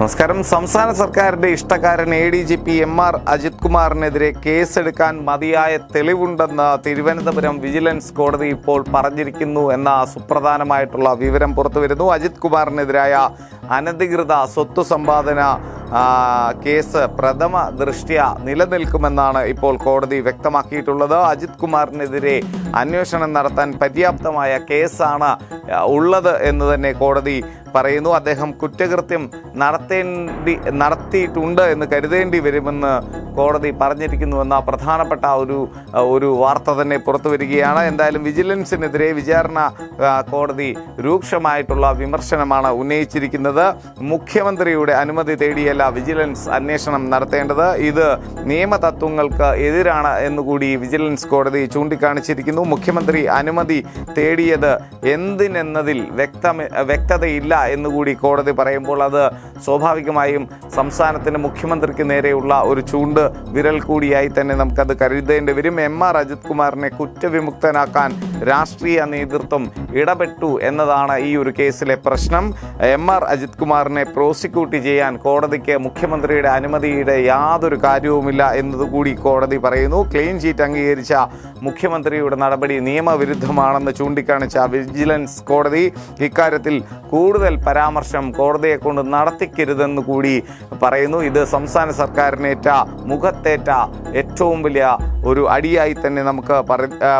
നമസ്കാരം. സംസ്ഥാന സർക്കാരിന്റെ ഇഷ്ടക്കാരൻ A D G P M R Ajith കുമാറിനെതിരെ കേസെടുക്കാൻ മതിയായ തെളിവുണ്ടെന്ന് തിരുവനന്തപുരം വിജിലൻസ് കോടതി ഇപ്പോൾ പറഞ്ഞിരിക്കുന്നു എന്ന സുപ്രധാനമായിട്ടുള്ള വിവരം പുറത്തുവരുന്നു. അജിത് കുമാറിനെതിരായ അനധികൃത സ്വത്ത് സമ്പാദന കേസ് പ്രഥമ ദൃഷ്ട്യ നിലനിൽക്കുമെന്നാണ് ഇപ്പോൾ കോടതി വ്യക്തമാക്കിയിട്ടുള്ളത്. അജിത് കുമാറിനെതിരെ അന്വേഷണം നടത്താൻ പര്യാപ്തമായ കേസാണ് ഉള്ളത് എന്ന് തന്നെ കോടതി പറയുന്നു. അദ്ദേഹം കുറ്റകൃത്യം നടത്തേണ്ടി നടത്തിയിട്ടുണ്ട് എന്ന് കരുതേണ്ടി വരുമെന്ന് കോടതി പറഞ്ഞിരിക്കുന്നുവെന്ന പ്രധാനപ്പെട്ട ഒരു ഒരു വാർത്ത തന്നെ പുറത്തു വരികയാണ്. എന്തായാലും വിജിലൻസിനെതിരെ വിചാരണ കോടതി രൂക്ഷമായിട്ടുള്ള വിമർശനമാണ് ഉന്നയിച്ചിരിക്കുന്നത്. മുഖ്യമന്ത്രിയുടെ അനുമതി തേടിയല്ല വിജിലൻസ് അന്വേഷണം നടത്തേണ്ടത്. ഇത് നിയമതത്വങ്ങൾക്ക് എതിരാണ് എന്നുകൂടി വിജിലൻസ് കോടതി ചൂണ്ടിക്കാണിച്ചിരിക്കുന്നു. മുഖ്യമന്ത്രി അനുമതി തേടിയത് എന്തിനെന്നതിൽ വ്യക്ത വ്യക്തതയില്ല എന്നുകൂടി കോടതി പറയുമ്പോൾ അത് സ്വാഭാവികമായും സംസ്ഥാനത്തിന് മുഖ്യമന്ത്രിക്ക് നേരെയുള്ള ഒരു ചൂണ്ട് വിരൽ കൂടിയായി തന്നെ നമുക്കത് കരുതേണ്ടി വരും. എം ആർ അജിത് കുമാറിനെ കുറ്റവിമുക്തനാക്കാൻ രാഷ്ട്രീയ നേതൃത്വം ഇടപെട്ടു എന്നതാണ് ഈ ഒരു കേസിലെ പ്രശ്നം. എം ആർ അജിത് കുമാറിനെ പ്രോസിക്യൂട്ട് ചെയ്യാൻ കോടതിക്ക് മുഖ്യമന്ത്രിയുടെ അനുമതിയുടെ യാതൊരു കാര്യവുമില്ല എന്നതുകൂടി കോടതി പറയുന്നു. ക്ലീൻ ചീറ്റ് അംഗീകരിച്ച മുഖ്യമന്ത്രിയുടെ നടപടി നിയമവിരുദ്ധമാണെന്ന് ചൂണ്ടിക്കാണിച്ച വിജിലൻസ് കോടതി ഇക്കാര്യത്തിൽ കൂടുതൽ പരാമർശം കോടതിയെ കൊണ്ട് നടത്തിക്കരുതെന്ന് കൂടി പറയുന്നു. ഇത് സംസ്ഥാന സർക്കാരിനേറ്റ മുഖത്തേറ്റ ഏറ്റവും വലിയ ഒരു അടിയായി തന്നെ നമുക്ക്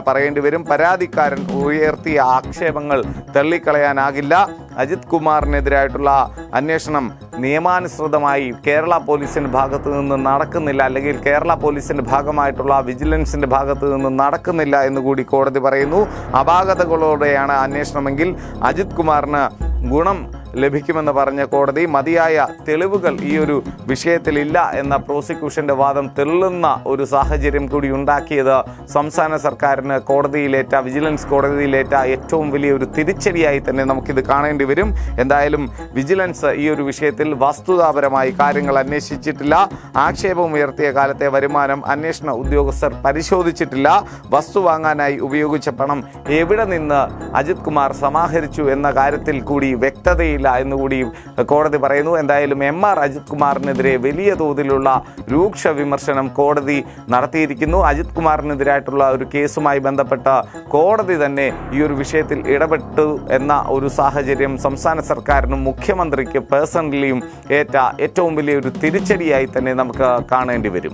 പറയേണ്ടി വരും. പരാതിക്കാരൻ ഉയർത്തിയ ആക്ഷേപങ്ങൾ തള്ളിക്കളയാനാകില്ല. അജിത് കുമാറിനെതിരായിട്ടുള്ള അന്വേഷണം നിയമാനുസൃതമായി കേരള പോലീസിന്റെ ഭാഗത്ത് നിന്ന് നടക്കുന്നില്ല. അല്ലെങ്കിൽ കേരള പോലീസിന്റെ ഭാഗമായിട്ടുള്ള വിജിലൻസിന്റെ ഭാഗത്ത് നിന്ന് നടക്കുന്നില്ല എന്ന് കൂടി കോടതി പറയുന്നു. അപാകതകളോടെയാണ് അന്വേഷണമെങ്കിൽ അജിത് കുമാറിന് ഗുണം ലഭിക്കുമെന്ന് പറഞ്ഞ കോടതി മതിയായ തെളിവുകൾ ഈ ഒരു വിഷയത്തിലില്ല എന്ന പ്രോസിക്യൂഷന്റെ വാദം തെള്ളുന്ന ഒരു സാഹചര്യം കൂടി ഉണ്ടാക്കിയത് സംസ്ഥാന സർക്കാരിന് കോടതിയിലേറ്റ വിജിലൻസ് കോടതിയിലേറ്റ ഏറ്റവും വലിയൊരു തിരിച്ചടിയായി തന്നെ നമുക്കിത് കാണേണ്ടി വരും. എന്തായാലും വിജിലൻസ് ഈ ഒരു വിഷയത്തിൽ വസ്തുതാപരമായി കാര്യങ്ങൾ അന്വേഷിച്ചിട്ടില്ല. ആക്ഷേപം ഉയർത്തിയ കാലത്തെ വരുമാനം അന്വേഷണ ഉദ്യോഗസ്ഥർ പരിശോധിച്ചിട്ടില്ല. വസ്തു വാങ്ങാനായി ഉപയോഗിച്ച പണം എവിടെ നിന്ന് അജിത് കുമാർ സമാഹരിച്ചു എന്ന കാര്യത്തിൽ കൂടി വ്യക്തതയില്ല എന്നുകൂടി കോടതി പറയുന്നു. എന്തായാലും എം ആർ അജിത് കുമാറിനെതിരെ വലിയ തോതിലുള്ള രൂക്ഷ വിമർശനം കോടതി നടത്തിയിരിക്കുന്നു. അജിത് കുമാറിനെതിരായിട്ടുള്ള ഒരു കേസുമായി ബന്ധപ്പെട്ട കോടതി തന്നെ ഈ ഒരു വിഷയത്തിൽ ഇടപെട്ടു എന്ന ഒരു സാഹചര്യം സംസ്ഥാന സർക്കാരിനും മുഖ്യമന്ത്രിക്ക് പേഴ്സണലിയും ഏറ്റ ഏറ്റവും വലിയൊരു തിരിച്ചടിയായി തന്നെ നമുക്ക് കാണേണ്ടി വരും.